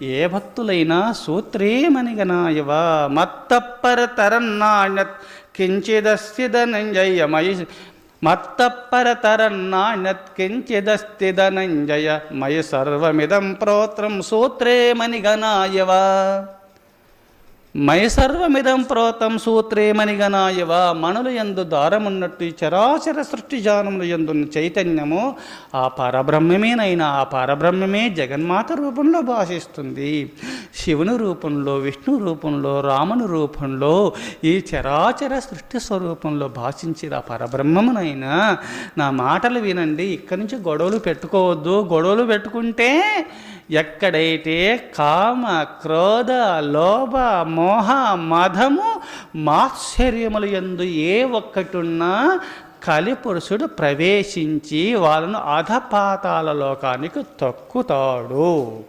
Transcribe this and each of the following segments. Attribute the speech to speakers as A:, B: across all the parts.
A: ఏ భక్తులైనా సూత్రేమనిగనాయవా మత్తప్పర తరన్నాణ్యత్ కించిదస్తిదనంజయ మయి మత్తప్పర తరన్నాణ్యత్ కించిదస్తిదనంజయ మయి సర్వమిదం ప్రోత్రం సూత్రేమనిగనాయవా మై సర్వమిదం ప్రోతం సూత్రేమనిగనాయవ మనులు ఎందు దారమున్నట్టు ఈ చరాచర సృష్టి జానములు ఎందున్న చైతన్యము ఆ పరబ్రహ్మమేనైనా ఆ పరబ్రహ్మమే జగన్మాత రూపంలో భాషిస్తుంది. శివుని రూపంలో విష్ణు రూపంలో రాముని రూపంలో ఈ చరాచర సృష్టి స్వరూపంలో భాషించిన ఆ పరబ్రహ్మమునైనా. నా మాటలు వినండి ఇక్కడి నుంచి గొడవలు పెట్టుకోవద్దు. గొడవలు పెట్టుకుంటే ఎక్కడైతే కామ క్రోధ లోభ మోహ మధము మాత్సర్యములు ఎందు ఏ ఒక్కటున్నా కలిపురుషుడు ప్రవేశించి వాళ్ళను అధపాతాల లోకానికి తొక్కుతాడు.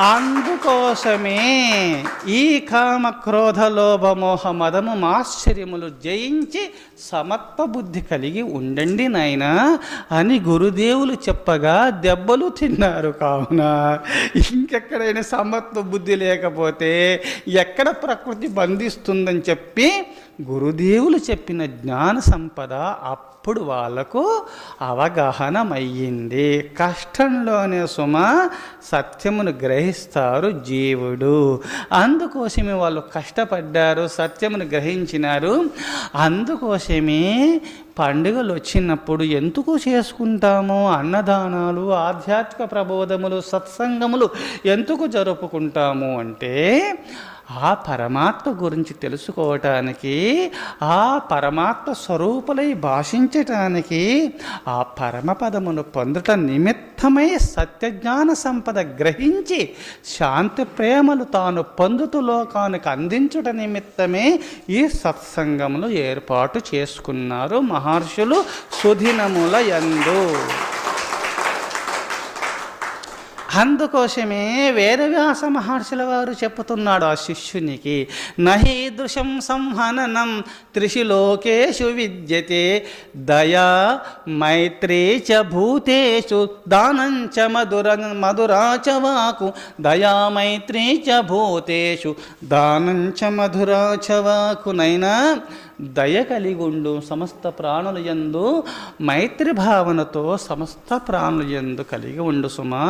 A: అందుకోసమే ఈ కామ క్రోధ లోభ మోహ మదము మాశ్చర్యములు జయించి సమత్వ బుద్ధి కలిగి ఉండండి నాయనా అని గురుదేవులు చెప్పగా దెబ్బలు తిన్నారు కావున. ఇంకెక్కడైనా సమత్వ బుద్ధి లేకపోతే ఎక్కడ ప్రకృతి బంధిస్తుందని చెప్పి గురుదేవులు చెప్పిన జ్ఞాన సంపద అప్పుడు వాళ్ళకు అవగాహనమయ్యింది. కష్టంలోనే సుమ సత్యమును గ్రహిస్తారు జీవుడు. అందుకోసమే వాళ్ళు కష్టపడ్డారు సత్యమును గ్రహించినారు. అందుకోసమే పండుగలు వచ్చినప్పుడు ఎందుకు చేసుకుంటాము? అన్నదానాలు ఆధ్యాత్మిక ప్రబోధములు సత్సంగములు ఎందుకు జరుపుకుంటాము అంటే ఆ పరమాత్మ గురించి తెలుసుకోవటానికి ఆ పరమాత్మ స్వరూపులై భాషించటానికి ఆ పరమపదమును పొందట నిమిత్తమై సత్యజ్ఞాన సంపద గ్రహించి శాంతి ప్రేమలు తాను పొందుతూ లోకానికి అందించుట నిమిత్తమే ఈ సత్సంగములు ఏర్పాటు చేసుకున్నారు మహర్షులు సుదినముల యందు. అందుకోసమే వేదవ్యాస మహర్షుల వారు చెప్పుతున్నాడు ఆ శిష్యునికి నహీదృశం సంహననం త్రిషిలోకేషు విద్యతే దయా మైత్రీ చ భూతేషు దానం చ మధుర మధురా చ వాకు దయా మైత్రీ చ భూతేషు దానం చ మధురా చ వాకునైనా దయ కలిగుండు సమస్త ప్రాణుల యందు మైత్రి భావనతో సమస్త ప్రాణుల యందు కలిగి ఉండు సుమా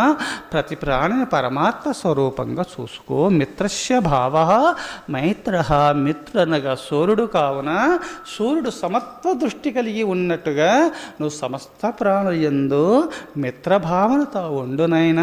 A: ప్రతి ప్రాణిని పరమాత్మ స్వరూపంగా చూసుకో. మిత్రస్య భావ మైత్ర. మిత్రనగా సూర్యుడు కావున సూర్యుడు సమత్వ దృష్టి కలిగి ఉన్నట్టుగా నువ్వు సమస్త ప్రాణుయందు మిత్రభావనతో ఉండునైనా